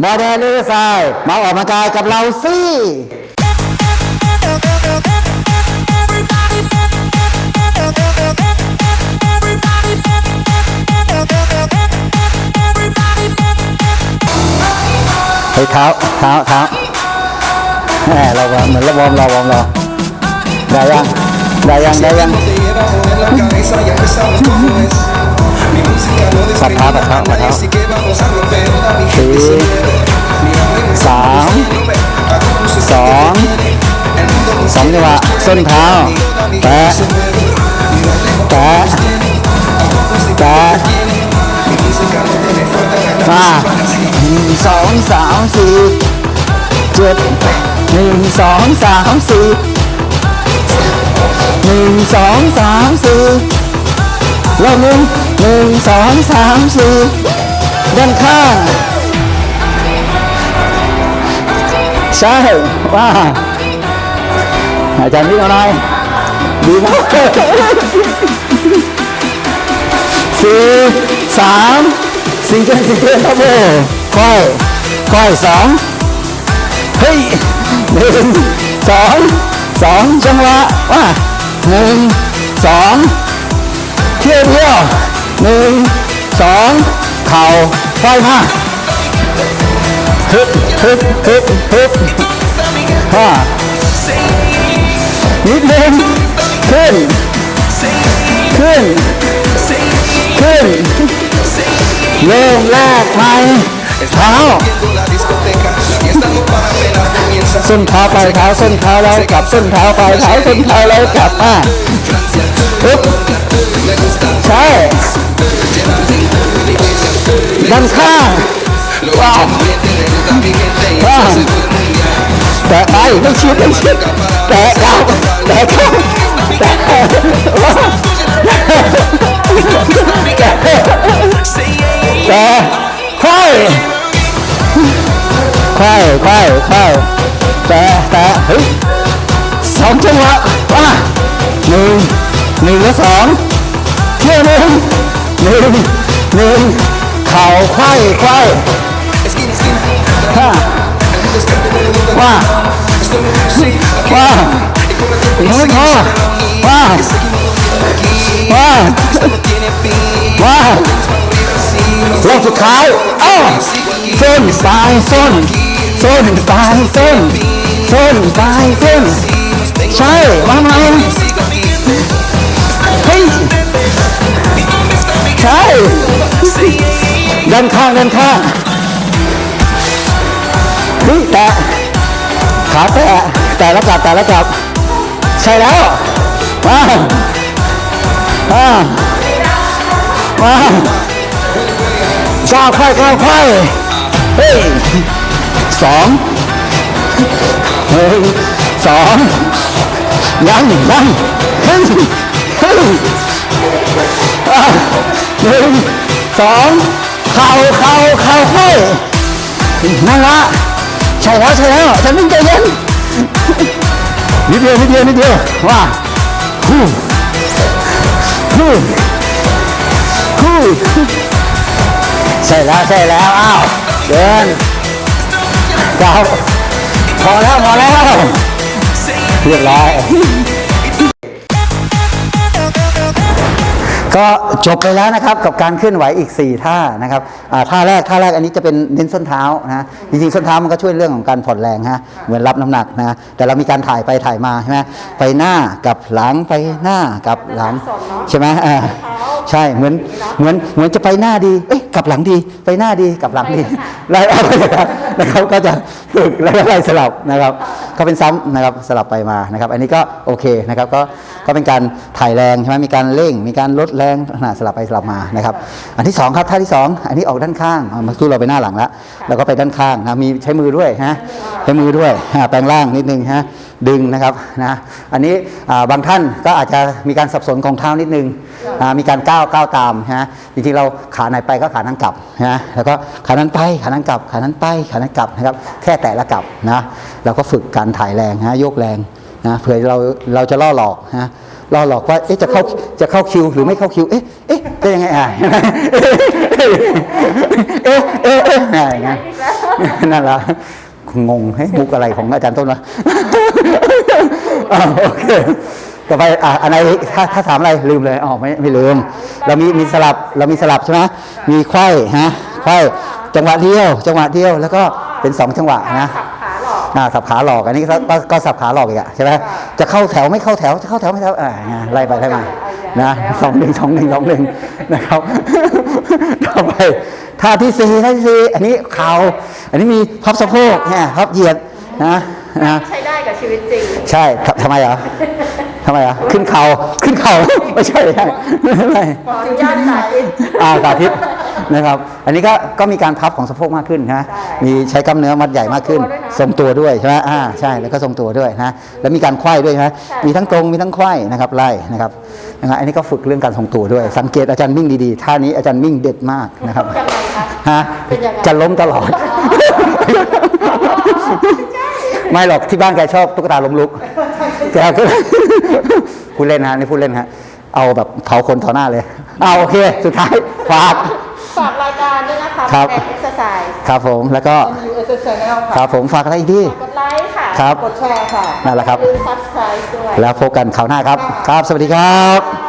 โมเดลลีไซน์มาออกกำลังกายกับเราสิเฮ้ยเท้าเท้าเท้าแหมเราเหมือนราวอร์มเราวอร์มเราได้ยังได้ยังได้ยัง สับเท้าสับเท้าสับท้สี่สามสองสองจังหวะส้นเท้าแปะแปะแปะมาสองสามสี่เจ็ดหนึ่งสองสามสี่หนึ่งสองสามสี่ รอบหนึ่งหนึ่งสองสามสี่ด้านข้างใช่ว่าอาจารย์วิ่งเอาหน่อยดีมากสี่สามสี่เจนสี่เจนครับโอ้ค่อยค่อยสองเฮ้ยหนึ่งสองสองจังหวะว่าหนึ่งสอง ที่ยวเดียวหนึ่งสองเข่าค่อยมาฮึบฮึบฮึบฮึบห้านิดนึงขึ้น ขึ้น ขึ้น เริ่มแรกไหมเท้า ส้นเท้าปลายเท้าส้นเท้าแล้วกลับส้นเท้าปลายเท้าส้นเท้าแล้วกลับอะปึ๊บใช่ด้านข้างว้าวว้าวแตะไปไม่ชิดไม่ชิดแตะเข้าแตะเข้าแตะว้าวแต่ค่อย ค่อยค่อยค่อยแต่แต่เฮ้ยสองจังหวะว่าหนึ่งหนึ่งและสองเที่ยวหนึ่งหนึ่งหนึ่งเข่าค่อยค่อยห้าว่าว่า y con el tiempo อีก no นิด seguimos พอว่าว่าว่ารอบสุดท้ายอ้าวส้นปลายส้น ส้นปลายส้นส้นปลายส้นใช่มาไหมเฮ้ยใช่ด้านข้างด้านข้างเฮ้ยแตะขาแตะแตะแล้วกลับแตะแล้วกลับใช่แล้วมามามาก้าวค่อยก้าวค่อยเฮ้ย สองหนึ่งสองยังยังเฮ้ยเฮ้ยอะหนึ่งสองเข่าเข่าเข่าค่อยนั่นละใช่แล้วใช่แล้วฉันต้องใจเย็นนิดเดียวนิดเดียวนิดเดียวว่าฮู้ฮู้ฮู้ใช่แล้วใช่แล้วอ้าวเดิน เก้าพอแล้วพอแล้วเรียบร้อยก็จบไปแล้วนะครับกับการเคลื่อนไหวอีก 4 ท่านะครับอ่าท่าแรกท่าแรกอันนี้จะเป็นเน้นส้นเท้านะจริงๆส้นเท้ามันก็ช่วยเรื่องของการผ่อนแรงฮะเหมือนรับน้ำหนักนะแต่เรามีการถ่ายไปถ่ายมาใช่ไหมไปหน้ากับหลังไปหน้ากับหลังใช่ไหมอ่าใช่เหมือนเหมือนเหมือนจะไปหน้าดีเอ๊ะกลับหลังดี ไปหน้าดีกลับหลังดีไล่เอาไปนะครับ นะครับก็จะฝึกแล้วก็ไล่สลับนะครับก็เป็นซ้ำนะครับสลับไปมานะครับ อันนี้ก็โอเคนะครับก็ก็เป็นการถ่ายแรงใช่ไหมมีการเร่ง มีการลดแรงขนาดสลับไปสลับมานะครับ อันที่สองครับท่าที่สองอันนี้ออกด้านข้างอ่าเมื่อกี้เราไปหน้าหลังแล้วแล้วก็ไปด้านข้างนะมีใช้มือด้วยฮะใช้มือด้วยอ่าแปลงร่างนิดนึงฮะดึงนะครับนะอันนี้อ่าบางท่านก็อาจจะมีการสับสนของเท้านิดนึงอ่า มีการก้าวก้าวตามฮะจริงๆเราขาไหนไปก็ขานั้นกลับนะแล้วก็ขานั้นไปขานั้นกลับ ขานั้นไปขานั้นกลับนะครับ แค่แต่ละกลับนะเราก็ฝึกการถ่ายแรงฮะโยกแรงนะเผื่อเราเราจะล่อหลอกนะรอหลอกว่าเอ๊ะจะเข้าจะเข้าคิวหรือไม่เข้าคิวเอ๊ะเอ๊ะจะยังไงอะเอ๊ะเอ๊ะเอ๊ะอะอย่างเงี้ยนั่นละงงเฮ้ยมุกอะไรของอาจารย์ต้นวะโอเค ต่อไปอะอันไหนถ้าถ้าถามอะไรลืมเลยอ๋อไม่ไม่ลืม เรามีมีสลับเรามีสลับใช่ไหมมีไขว้ฮะไขว้จังหวะเดียว จังหวะเดียวแล้วก็เป็นสองจังหวะนะสับขาหลอกอ่าสับขาหลอกอันนี้ก็ก็ก็สับขาหลอกอีกอะใช่ไหมจะเข้าแถวไม่เข้าแถวจะเข้าแถวไม่เข้าอ่าไงไล่ไปไล่มานะสองหนึ่งสองหนึ่งสองหนึ่งนะครับต่อไปท่าที่สี่ท่าที่สี่อันนี้เข่าอันนี้มีพับสะโพกเนี่ยพับเหยียดนะนะใช้ได้กับชีวิตจริง ใช่ทำทำไมเหรอทำไมเหรอขึ้นเขาขึ้นเขาไม่ใช่ไม่ใช่ไม่ขออนุญาตสาธิตอ่าสาธิตนะครับ อันนี้ก็ก็มีการพับของสะโพกมากขึ้นนะใช่มีใช้กล้ามเนื้อมัดใหญ่มากขึ้น ทรงตัวด้วยใช่ไหมอ่าใช่แล้วก็ทรงตัวด้วยนะแล้วมีการไขว้ด้วยใช่ไหมมีทั้งตรงมีทั้งไขว้นะครับไล่นะครับนะครับอันนี้ก็ฝึกเรื่องการทรงตัวด้วย สังเกตอาจารย์มิ่งดีๆท่านี้อาจารย์มิ่งเด็ดมากนะครับยังไงคะฮะเป็นยังไงจะล้มตลอดไม่หรอกที่บ้านแกชอบตุ๊กตาล้มลุกแกก็ พูดเล่นฮะนี่พูดเล่นฮะเอาแบบเผาคนต่อหน้าเลย เอาโอเค สุดท้ายฝากฝากรายการด้วยนะคะครับแอนเอ็กซ์ไซส์ครับผมแล้วก็ยูเอสเชนแนลคค่ะรับผมฝากอะไรอีกดีกดไลค์ค่ะครับกดแชร์ค่ะนั่นแหละครับอย่าลืม subscribe ด้วยแล้วพบกันคราวหน้าครับ ครับ สวัสดีครับ